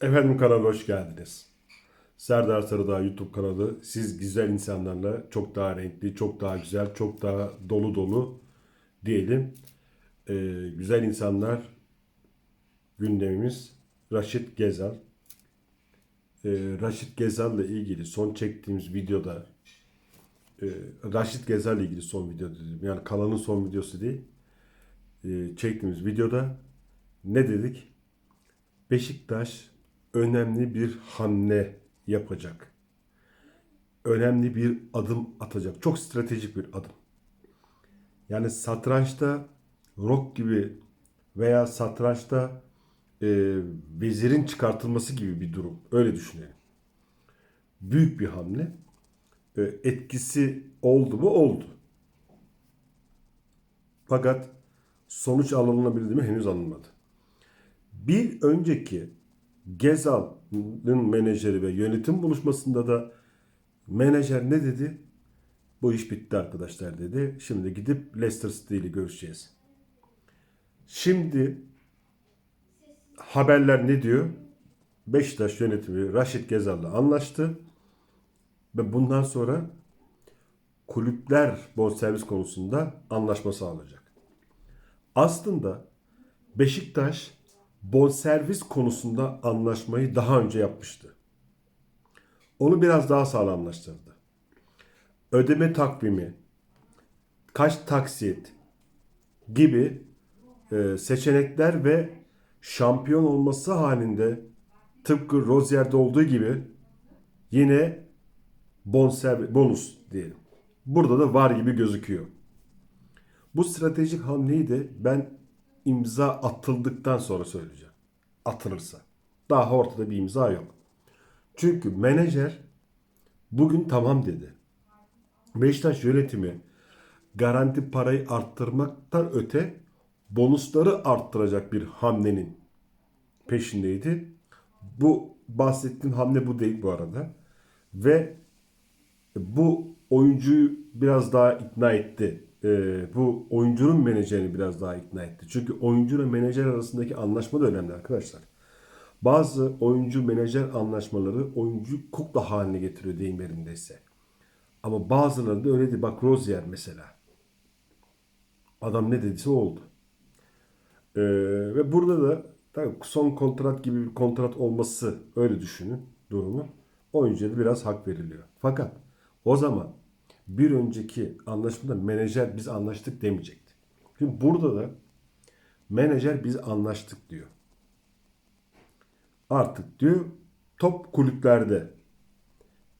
Efendim kanala hoş geldiniz. Serdar Sarıdağ YouTube kanalı siz güzel insanlarla çok daha renkli, çok daha güzel, çok daha dolu dolu diyelim. Ee, güzel insanlar gündemimiz Raşit Gezal. Ee, Raşit Gezal'la ilgili son çektiğimiz videoda e, Raşit Gezal'la ilgili son video dedim. Yani kanalın son videosu değil. Ee, çektiğimiz videoda ne dedik? Beşiktaş önemli bir hamle yapacak. Önemli bir adım atacak. Çok stratejik bir adım. Yani satrançta rok gibi veya satrançta e, vezirin çıkartılması gibi bir durum. Öyle düşünelim. Büyük bir hamle. E, etkisi oldu mu? Oldu. Fakat sonuç alınabildi mi? Henüz alınmadı. Bir önceki Gezal'ın menajeri ve yönetim buluşmasında da menajer ne dedi? Bu iş bitti arkadaşlar dedi. Şimdi gidip Leicester City ile görüşeceğiz. Şimdi haberler ne diyor? Beşiktaş yönetimi Raşit Gezal'la anlaştı. Ve bundan sonra kulüpler bonservis konusunda anlaşma sağlayacak. Aslında Beşiktaş bonservis konusunda anlaşmayı daha önce yapmıştı. Onu biraz daha sağlamlaştırdı. Ödeme takvimi, kaç taksit gibi e, seçenekler ve şampiyon olması halinde tıpkı Rozier'de olduğu gibi yine bonus diyelim. Burada da var gibi gözüküyor. Bu stratejik hamleyi de ben imza atıldıktan sonra söyleyeceğim. Atılırsa. Daha ortada bir imza yok. Çünkü menajer bugün tamam dedi. Beşiktaş yönetimi garanti parayı arttırmaktan öte bonusları arttıracak bir hamlenin peşindeydi. Bu bahsettiğim hamle bu değil bu arada. Ve bu oyuncuyu biraz daha ikna etti e, bu oyuncunun menajerini biraz daha ikna etti. Çünkü oyuncu ve menajer arasındaki anlaşma da önemli arkadaşlar. Bazı oyuncu menajer anlaşmaları oyuncu kukla haline getiriyor deyim yerindeyse. Ama bazıları da öyle değil. Bak Rozier mesela. Adam ne dediyse oldu. Ee, ve burada da tabii son kontrat gibi bir kontrat olması öyle düşünün durumu. Oyuncuya da biraz hak veriliyor. Fakat o zaman bir önceki anlaşmada menajer biz anlaştık demeyecekti. Şimdi burada da menajer biz anlaştık diyor. Artık diyor top kulüplerde.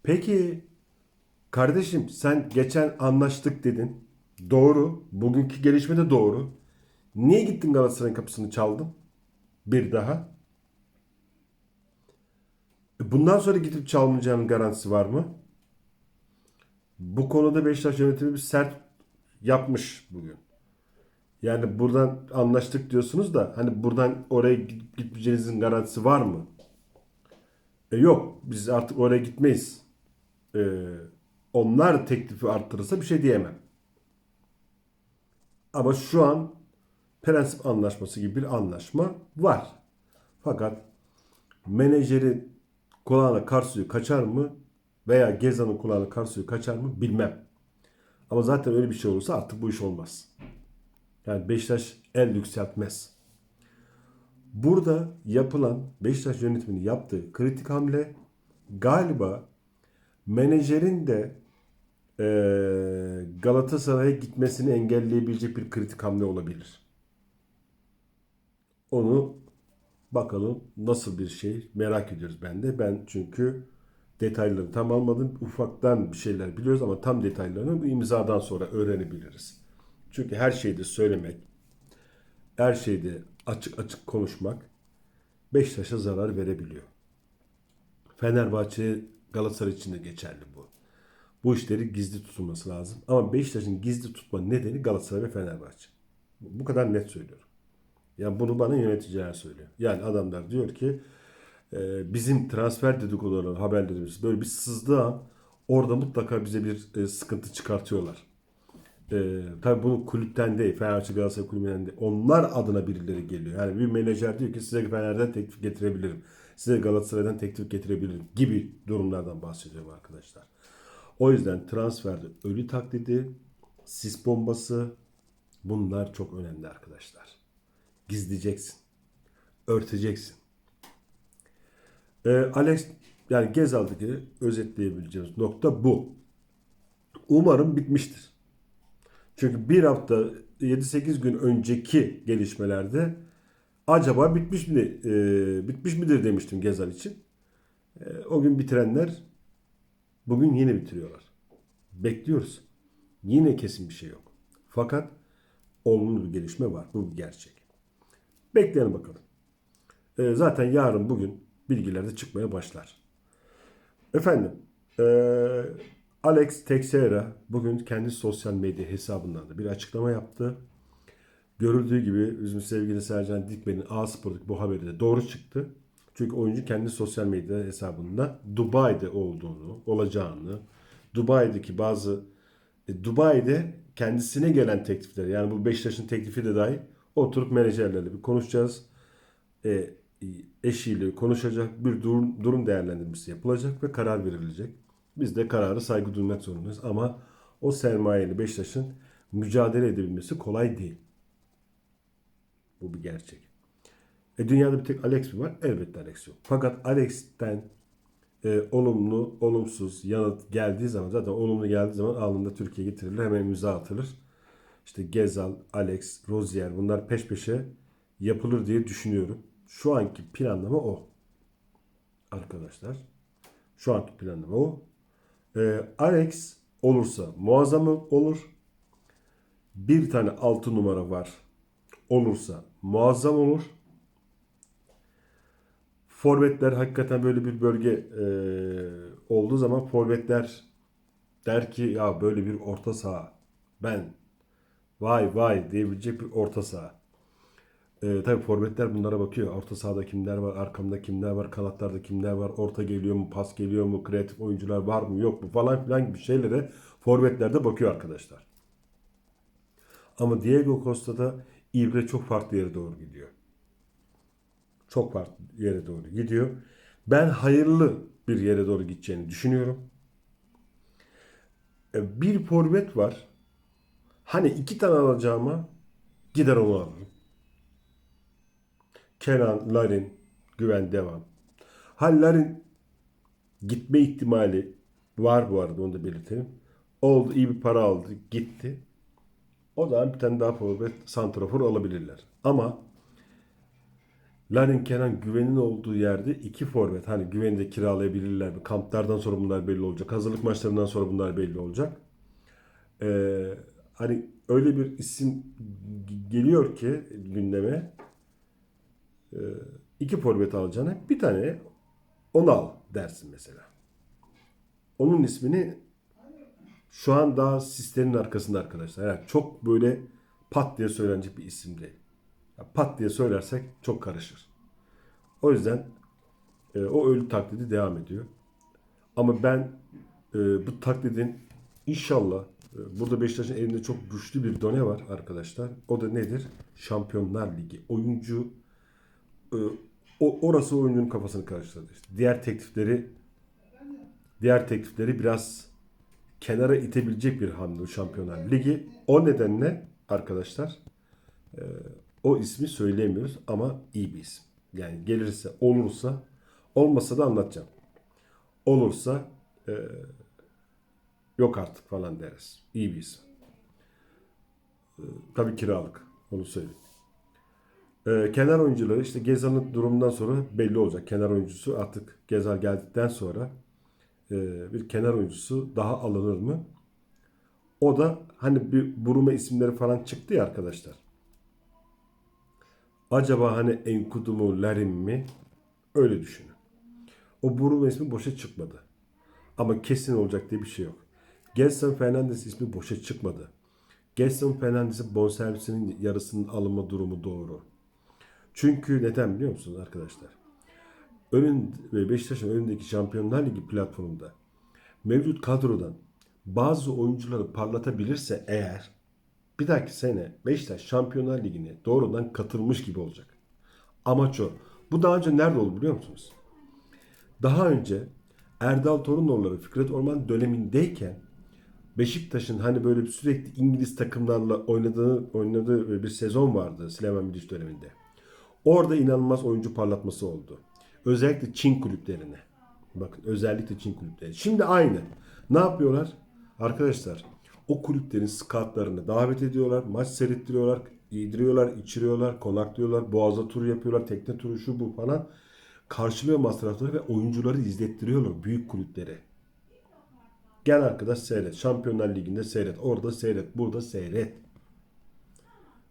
Peki kardeşim sen geçen anlaştık dedin. Doğru. Bugünkü gelişme de doğru. Niye gittin Galatasaray'ın kapısını çaldın? Bir daha. E, Bundan sonra gidip çalmayacağının garantisi var mı? Bu konuda Beşiktaş yönetimi bir sert yapmış bugün. Yani buradan anlaştık diyorsunuz da hani buradan oraya gitmeyeceğinizin garantisi var mı? E yok biz artık oraya gitmeyiz. E, onlar teklifi arttırırsa bir şey diyemem. Ama şu an prensip anlaşması gibi bir anlaşma var. Fakat menajerin kulağına kar suyu kaçar mı? Veya Gezan'ın kulağına kar suyu kaçar mı bilmem. Ama zaten öyle bir şey olursa artık bu iş olmaz. Yani Beşiktaş el yükseltmez. Burada yapılan Beşiktaş yönetiminin yaptığı kritik hamle galiba menajerin de e, Galatasaray'a gitmesini engelleyebilecek bir kritik hamle olabilir. Onu bakalım nasıl bir şey merak ediyoruz ben de. Ben çünkü detaylarını tam almadım. Ufaktan bir şeyler biliyoruz ama tam detaylarını bu imzadan sonra öğrenebiliriz. Çünkü her şeyde söylemek, her şeyde açık açık konuşmak Beşiktaş'a zarar verebiliyor. Fenerbahçe, Galatasaray için de geçerli bu. Bu işleri gizli tutulması lazım. Ama Beşiktaş'ın gizli tutma nedeni Galatasaray ve Fenerbahçe. Bu kadar net söylüyorum. Yani bunu bana yöneticiler söylüyor. Yani adamlar diyor ki e, bizim transfer dedikoduları, haberlerimiz böyle bir sızdığı an orada mutlaka bize bir e, sıkıntı çıkartıyorlar. e, tabii bunu kulüpten değil, Fenerbahçe Galatasaray kulübünden değil. Onlar adına birileri geliyor. Yani bir menajer diyor ki size Fener'den teklif getirebilirim. Size Galatasaray'dan teklif getirebilirim gibi durumlardan bahsediyorum arkadaşlar. O yüzden transferde ölü taklidi, sis bombası bunlar çok önemli arkadaşlar. Gizleyeceksin. Örteceksin. Ee, Alex yani Gezal'daki özetleyebileceğimiz nokta bu. Umarım bitmiştir. Çünkü bir hafta 7-8 gün önceki gelişmelerde acaba bitmiş mi e, bitmiş midir demiştim Gezal için. E, o gün bitirenler bugün yine bitiriyorlar. Bekliyoruz. Yine kesin bir şey yok. Fakat olumlu bir gelişme var. Bu bir gerçek. Bekleyelim bakalım. E, zaten yarın bugün bilgiler de çıkmaya başlar. Efendim, e, Alex Teixeira bugün kendi sosyal medya hesabından da bir açıklama yaptı. Görüldüğü gibi bizim sevgili Sercan Dikmen'in A Spor'daki bu haberi de doğru çıktı. Çünkü oyuncu kendi sosyal medya hesabında Dubai'de olduğunu, olacağını, Dubai'deki bazı e, Dubai'de kendisine gelen teklifleri yani bu Beşiktaş'ın teklifi de dahi oturup menajerlerle bir konuşacağız. E, eşiyle konuşacak bir durum, durum değerlendirmesi yapılacak ve karar verilecek. Biz de kararı saygı duymak zorundayız ama o sermayeli Beşiktaş'ın mücadele edebilmesi kolay değil. Bu bir gerçek. E dünyada bir tek Alex mi var? Elbette Alex yok. Fakat Alex'ten e, olumlu, olumsuz yanıt geldiği zaman zaten olumlu geldiği zaman anında Türkiye getirilir. Hemen imza atılır. İşte Gezal, Alex, Rozier bunlar peş peşe yapılır diye düşünüyorum. Şu anki planlama o. Arkadaşlar. Şu anki planlama o. Ee, Alex olursa muazzam olur. Bir tane altı numara var. Olursa muazzam olur. Forvetler hakikaten böyle bir bölge e, olduğu zaman forvetler der ki ya böyle bir orta saha ben vay vay diyebilecek bir orta saha. E, tabii forvetler bunlara bakıyor. Orta sahada kimler var, arkamda kimler var, kanatlarda kimler var, orta geliyor mu, pas geliyor mu, kreatif oyuncular var mı, yok mu falan filan gibi şeylere forvetler de bakıyor arkadaşlar. Ama Diego Costa'da İbre çok farklı yere doğru gidiyor. Çok farklı yere doğru gidiyor. Ben hayırlı bir yere doğru gideceğini düşünüyorum. E, Bir forvet var. Hani iki tane alacağıma gider onu alırım. Kenan, Larin, Güven devam. Ha Larin gitme ihtimali var bu arada onu da belirtelim. Oldu iyi bir para aldı gitti. O zaman bir tane daha forvet santrafor alabilirler. Ama Larin Kenan Güven'in olduğu yerde iki forvet. Hani Güven'i de kiralayabilirler? Kamplardan sonra bunlar belli olacak. Hazırlık maçlarından sonra bunlar belli olacak. Ee, hani öyle bir isim geliyor ki gündeme iki forvet alacağına bir tane onu al dersin mesela. Onun ismini şu an daha sistemin arkasında arkadaşlar. Yani çok böyle pat diye söylenecek bir isim değil. Ya pat diye söylersek çok karışır. O yüzden e, o ölü taklidi devam ediyor. Ama ben e, bu taklidin inşallah e, burada Beşiktaş'ın elinde çok güçlü bir done var arkadaşlar. O da nedir? Şampiyonlar Ligi. Oyuncu o orası oyuncunun kafasını karıştırdı. İşte diğer teklifleri diğer teklifleri biraz kenara itebilecek bir hamle Şampiyonlar Ligi. O nedenle arkadaşlar e, o ismi söyleyemiyoruz ama iyi bir isim. Yani gelirse, olursa, olmasa da anlatacağım. Olursa e, yok artık falan deriz. İyi bir isim. E, tabii kiralık. Onu söyleyeyim. E, kenar oyuncuları işte Gezal'ın durumundan sonra belli olacak. Kenar oyuncusu artık Gezal geldikten sonra e, bir kenar oyuncusu daha alınır mı? O da hani bir Buruma isimleri falan çıktı ya arkadaşlar. Acaba hani Enkudu mu Larin mi? Öyle düşünün. O Buruma ismi boşa çıkmadı. Ama kesin olacak diye bir şey yok. Gelson Fernandes ismi boşa çıkmadı. Gelson Fernandes'in bonservisinin yarısının alınma durumu doğru. Çünkü neden biliyor musunuz arkadaşlar? Önün ve Beşiktaş'ın önündeki Şampiyonlar Ligi platformunda mevcut kadrodan bazı oyuncuları parlatabilirse eğer Bir dahaki sene Beşiktaş Şampiyonlar Ligi'ne doğrudan katılmış gibi olacak. Amaç o. Bu daha önce nerede oldu biliyor musunuz? Daha önce Erdal Torunoğulları Fikret Orman dönemindeyken Beşiktaş'ın hani böyle sürekli İngiliz takımlarla oynadığı oynadığı bir sezon vardı Süleyman Bilic döneminde. Orada inanılmaz oyuncu parlatması oldu. Özellikle Çin kulüplerine. Bakın özellikle Çin kulüpleri. Şimdi aynı. Ne yapıyorlar? Arkadaşlar o kulüplerin skatlarını davet ediyorlar. Maç seyrettiriyorlar. Yediriyorlar, içiriyorlar, konaklıyorlar. Boğaza tur yapıyorlar. Tekne turu şu bu falan. Karşılıyor masrafları ve oyuncuları izlettiriyorlar büyük kulüplere. Gel arkadaş seyret. Şampiyonlar Ligi'nde seyret. Orada seyret. Burada seyret.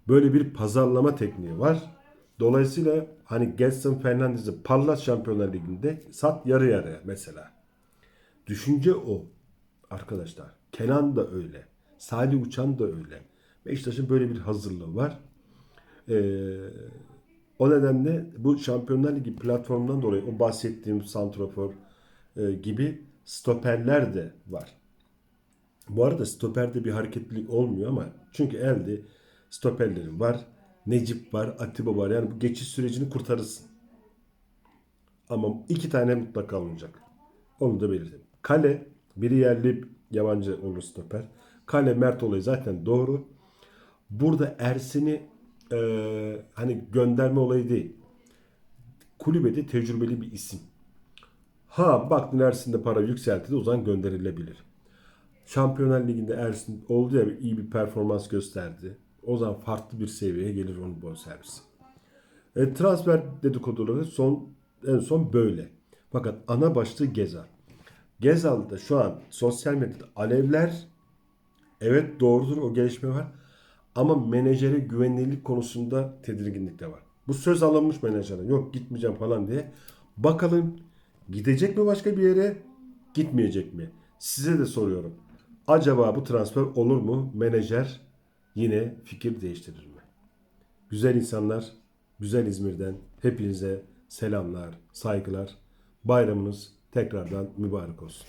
Böyle bir pazarlama tekniği var. Dolayısıyla hani Gelson Fernandez'i parlat Şampiyonlar Ligi'nde sat yarı yarıya mesela. Düşünce o. Arkadaşlar Kenan da öyle. Salih Uçan da öyle. Beşiktaş'ın böyle bir hazırlığı var. Ee, o nedenle bu Şampiyonlar Ligi platformundan dolayı o bahsettiğim santrafor e, gibi stoperler de var. Bu arada stoperde bir hareketlilik olmuyor ama çünkü elde stoperlerin var. Necip var, Atiba var. Yani bu geçiş sürecini kurtarırsın. Ama iki tane mutlaka alınacak. Onu da belirtelim. Kale, biri yerli yabancı olur stoper. Kale Mert olayı zaten doğru. Burada Ersin'i e, hani gönderme olayı değil. Kulübede tecrübeli bir isim. Ha baktın Ersin'de para yükseltildi o zaman gönderilebilir. Şampiyonlar Ligi'nde Ersin oldu ya iyi bir performans gösterdi. O zaman farklı bir seviyeye gelir onun bonservisi. E, transfer dedikoduları son en son böyle. Fakat ana başlığı Gezal. Gezal'da şu an sosyal medyada alevler evet doğrudur o gelişme var. Ama menajere güvenilirlik konusunda tedirginlik de var. Bu söz alınmış menajere. Yok gitmeyeceğim falan diye. Bakalım gidecek mi başka bir yere? Gitmeyecek mi? Size de soruyorum. Acaba bu transfer olur mu? Menajer yine fikir değiştirir mi? Güzel insanlar, güzel İzmir'den hepinize selamlar, saygılar. Bayramınız tekrardan mübarek olsun.